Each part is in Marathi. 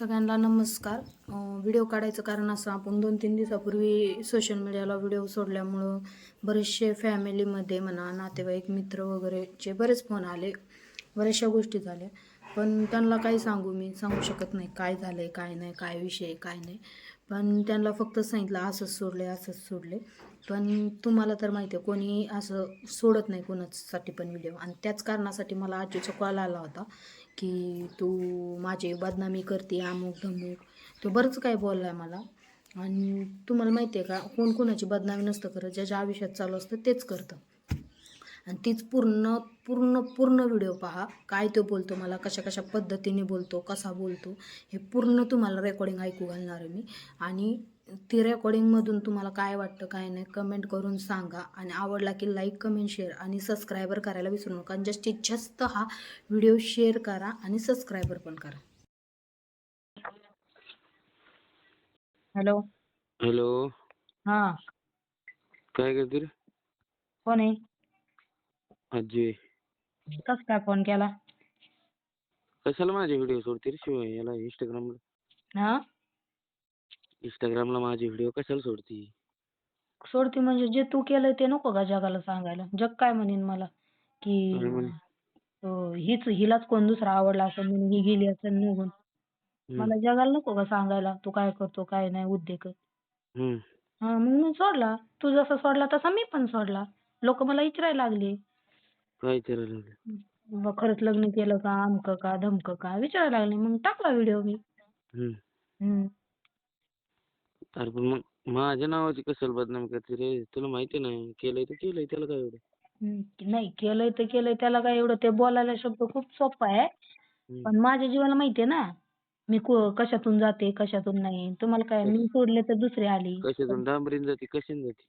सगळ्यांना नमस्कार. व्हिडिओ काढायचं कारण असं आपण दोन तीन दिवसापूर्वी सोशल मीडियाला व्हिडिओ सोडल्यामुळं बरेचसे फॅमिलीमध्ये म्हणा नातेवाईक मित्र वगैरेचे बरेच फोन आले. बऱ्याचशा गोष्टी झाल्या. पण त्यांना काही सांगू मी सांगू शकत नाही काय झालं आहे काय नाही काय विषय आहे, काय नाही. पण त्यांना फक्त सांगितलं असंच सोडले असंच सोडले पण तुम्हाला तर माहिती आहे कोणी असं सोडत नाही कोणासाठी पण व्हिडिओ आणि त्याच कारणासाठी मला आजीचा कॉल आला होता. की तू माझी बदनामी करते अमुक धमुक. तो बरंच काय बोलला आहे मला. आणि तुम्हाला माहिती आहे का कोण कोणाची बदनामी नसतं करत. ज्याच्या आयुष्यात चालू असतं तेच करतं. आणि तीच पूर्ण पूर्ण पूर्ण व्हिडिओ पहा. काय तो बोलतो मला कशा कशा पद्धतीने बोलतो कसा बोलतो हे पूर्ण तुम्हाला रेकॉर्डिंग ऐकू घालणार आहे मी. आणि ती रेकॉर्डिंगमधून तुम्हाला काय वाटतं काय नाही कमेंट करून सांगा. आणि आवडला की लाईक कमेंट शेअर आणि सबस्क्रायबर करायला विसरू नका. आणि जास्तीत जास्त हा व्हिडिओ शेअर करा आणि सबस्क्रायबर पण करा. हॅलो हॅलो हां. काय करते रे कोण आहे? आजी. कसं काय फोन केला? कशाला माझे व्हिडिओ सोडते रे शिवाय याला इंस्टाग्रामला हां? इंस्टाग्रामला माझे व्हिडिओ कशाला सोडती? सोडते म्हणजे जे तू केलंय ते नको का जगाला सांगायला? जग काय म्हणेन मला? की काय म्हणे? अं, हीच हिलाच कोण दुसरा आवडला असेल म्हणून ही गेली असेल निघून. हम्म, मला जगाला नको का सांगायला? तू काय करतो काय नाही उद्योग हम्म. हा मग मी सोडला. तू जसा सोडला तसा मी पण सोडला. लोक मला विचारायला लागले. काय विचारायला लागले? बा खरंच लग्न केलं का अमकं का धमकं का विचारायला लागले. मग टाकला व्हिडिओ मी. हम्म. हम्म. अरे पण मग माझ्या नावाची कशाला बदनामी करते रे? तुला माहिती नाही केलंय तर केलंय त्याला काय एवढं? हम्म. नाही केलंय तर केलंय त्याला काय एवढं? ते बोलायला शब्द खूप सोपा आहे. हम्म. पण माझ्या जीवाला माहितीये ना मी कु- कशातून जाते कशातून नाही? तुम्हाला काय मी सोडले तर दुसरी आली. कशातून? डांबरीन जाते कशाने जाते?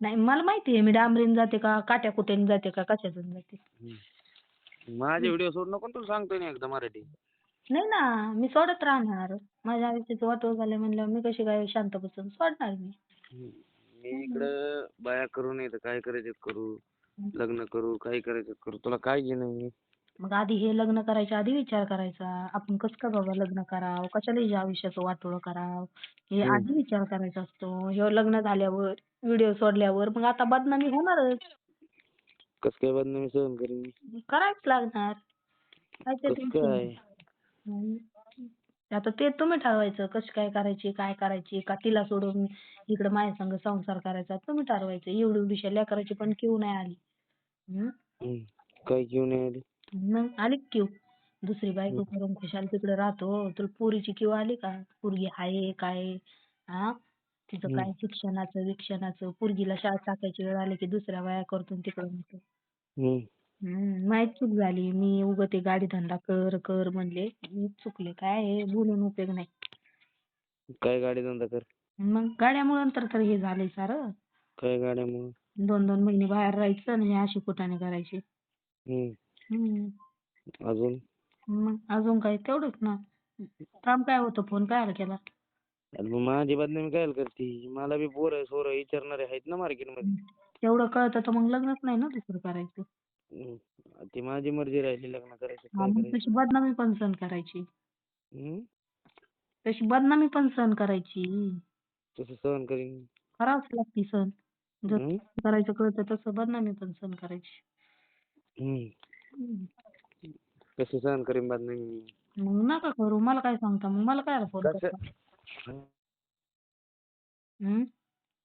नाही मला माहितीये मी डांबरीन जाते का काट्या कुट्याने जाते का कशातून जाते? हम्म. माझे व्हिडिओ सोड नको ना तुला सांगतोय ना एकदा मराठी. नाही ना मी सोडत राहणार. माझ्या आयुष्याचं वाटोळ झालं म्हणल्यावर मी कशी काय शांत बसून सोडणार मी. मी इकडं बाया करू नाही तर काय करायचं करू? लग्न करू काय करायचं करू? तुला काय घेणं आहे? मग आधी हे लग्न करायच्या आधी विचार करायचा. आपण कसं काय बाबा लग्न करावं? कशाला हिच्या आयुष्याचं वाटोळं करावं? हे. आधी विचार करायचा असतो. हे लग्न झाल्यावर व्हिडिओ सोडल्यावर मग आता बदनामी होणारच. कसं काय बदनामी सहन करीन करायच लागणार. काय कसं. आता ते तुम्ही ठरवायचं कशी काय करायची काय करायची का तिला सोडून इकडे माझ्या संग संसार करायचा तुम्ही ठरवायचं. एवढी एवढीशा लेकराची पण किव नाही आली. हम्म? हम्म. काय घेऊन आली? मग आली का किव दुसरी बायको करून खुशाल तिकडे राहतो. तुला पोरीची किव आली का? पोरगी आहे काय? हा? तिचं काय शिक्षणाचं विक्षणाचं? पोरगीला शाळेत टाकायची वेळ आली की दुसऱ्या बाया करतो आणि तिकडे हम्म. हम्म माहीत चूक झाली. मी उग ते गाडी धंदा कर कर म्हणले. मी चुकले. काय आहे? बोलून उपयोग नाही. काय गाडी धंदा कर? मग गाड्यामुळं तर तर हे झालंय सारं. काय गाड्यामुळं? दोन दोन महिने बाहेर राहायचं आणि हे अशी कुटाणे करायची. हम्म. हम्म. अजून? मग अजून काय? तेवढंच ना. काम काय होतं? फोन काय केला? अरे मग माझी बदनामी काय करती? मला बी पोरं सोरं विचारणारे आहेत ना मार्केटमध्ये तेवढं कळतं तर मग लग्नच नाही ना दुसरं करायचं. ती माझी मर्जी राहिली लग्न करायचं हा काय मग करायचं? तशी बदनामी पण सहन करायची. हम्म? तशी बदनामी पण सहन करायची. तसं सहन करीन. करावंच लागती सहन. जर हम्म? करायचं कळतं तसं बदनामी पण सहन करायची. हम्म. सहन करीन बदनामी मी? मग नका करू मला काय सांगता मग मला काय फोन कसं? करता? हम्म?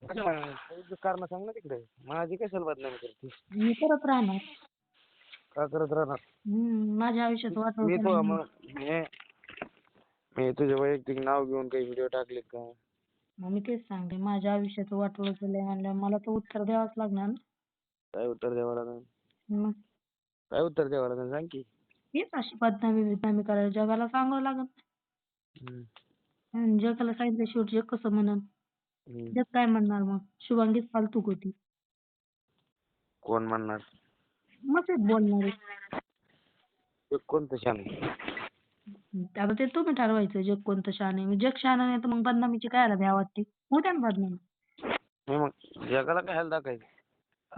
कारण सांग ना तिकडे माझी कशाला बदनामी करते मी करत राहणार. का करत राहणार? हम्म, माझ्या आयुष्यात वाटलं मी तो मग मी मी तुझे वैयक्तिक नाव घेऊन काही व्हिडिओ टाकले का? मग मी तेच सांगते माझ्या आयुष्याचं वाटोळं केलंय म्हणल्यावर मला तर उत्तर द्यावंच लागणार ना. काय उत्तर द्यावं लागेल? मग? काय उत्तर द्यावं लागेल? सांग की. हेच अशी बदनामी बिदनामी करायला जगाला सांगावं लागेल. हम्म. हम्म, जगाला सांगितलं शेवटी जग कसं म्हणन. हम्म. जग काय म्हणणार मग? शुभांगीच फालतू होती कोण म्हणणार? मग तेच बोलणार. ते कोणतं शान आता ते तुम्ही ठरवायचं जग कोणतं शहाणं आहे? जग शहाणं नाही तर मग बदनामीची कायला भ्या वाटते होत्या ना बदनामी. मग जगाला काय दाखवायचं?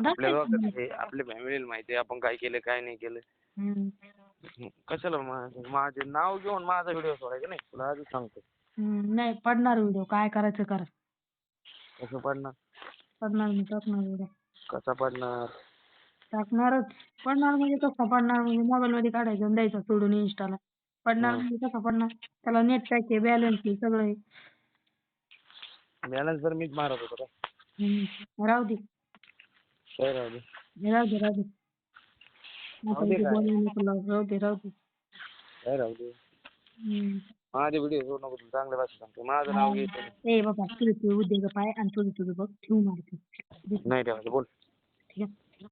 दोघांचं आहे, आपल्या फॅमिलीला माहिती आहे आपण काय केलं काय नाही केलं. हम्म. कशाला माझे माझे नाव घेऊन माझा व्हिडिओ सोडायचा नाही? तुला आधीच सांगतो. हम्म, नाही पडणार व्हिडिओ. काय करायचं करा. कसं पडणार? पडणार मी टाकणार व्हिडिओ. कसा पडणार? टाकणारच. पडणार म्हणजे कसा पडणार? म्हणजे मोबाईल मध्ये काढायचं आणि द्यायचं सोडून इंस्टाला पडणार हं. म्हणजे कसा पडणार? त्याला नेट पॅक आहे बॅलन्स आहे सगळं आहे. बॅलन्स तर मीच मारत होतो का? हम्म, राहू दे. काय राहू दे? राहू दे राहू दे. आता राहू दे इथे काय? बोलायला नको लावू. राहू दे राहू दे. काय राहू दे? हम्म. माझे व्हिडिओ सोड नको तुला चांगल्या भाषेत सांगतो. माझं नाव घ्यायचं ए बाबा तुझे पाय आणि तुझं तुझं बघ ठेवू मारते नाही ठेवायचं बोल. ठीक आहे.